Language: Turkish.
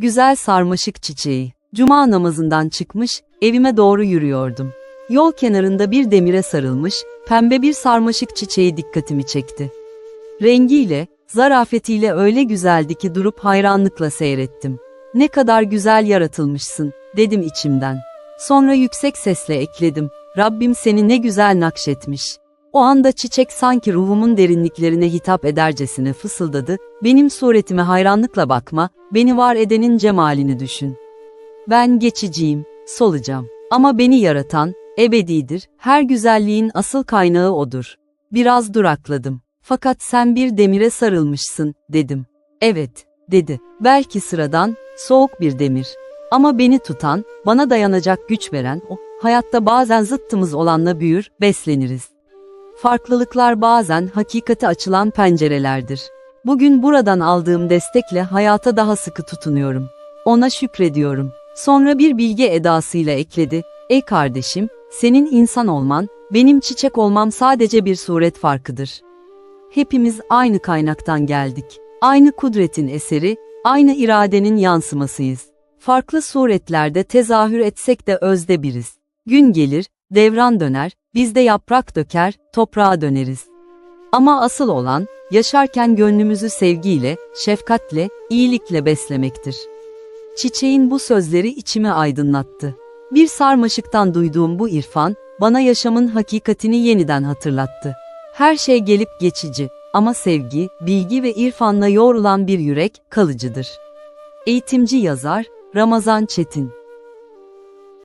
Güzel sarmaşık çiçeği. Cuma namazından çıkmış, evime doğru yürüyordum. Yol kenarında bir demire sarılmış, pembe bir sarmaşık çiçeği dikkatimi çekti. Rengiyle, zarafetiyle öyle güzeldi ki durup hayranlıkla seyrettim. Ne kadar güzel yaratılmışsın, dedim içimden. Sonra yüksek sesle ekledim. Rabbim seni ne güzel nakşetmiş. O anda çiçek sanki ruhumun derinliklerine hitap edercesine fısıldadı. Benim suretime hayranlıkla bakma, beni var edenin cemalini düşün. Ben geçiciyim, solacağım. Ama beni yaratan, ebedidir, her güzelliğin asıl kaynağı odur. Biraz durakladım. Fakat sen bir demire sarılmışsın, dedim. Evet, dedi. Belki sıradan, soğuk bir demir. Ama beni tutan, bana dayanacak güç veren o, hayatta bazen zıttımız olanla büyür, besleniriz. Farklılıklar bazen hakikate açılan pencerelerdir. Bugün buradan aldığım destekle hayata daha sıkı tutunuyorum. Ona şükrediyorum. Sonra bir bilge edasıyla ekledi. Ey kardeşim, senin insan olman, benim çiçek olmam sadece bir suret farkıdır. Hepimiz aynı kaynaktan geldik. Aynı kudretin eseri, aynı iradenin yansımasıyız. Farklı suretlerde tezahür etsek de özde biriz. Gün gelir, devran döner, biz de yaprak döker, toprağa döneriz. Ama asıl olan, yaşarken gönlümüzü sevgiyle, şefkatle, iyilikle beslemektir. Çiçeğin bu sözleri içimi aydınlattı. Bir sarmaşıktan duyduğum bu irfan, bana yaşamın hakikatini yeniden hatırlattı. Her şey gelip geçici ama sevgi, bilgi ve irfanla yoğrulan bir yürek kalıcıdır. Eğitimci yazar Ramazan Çetin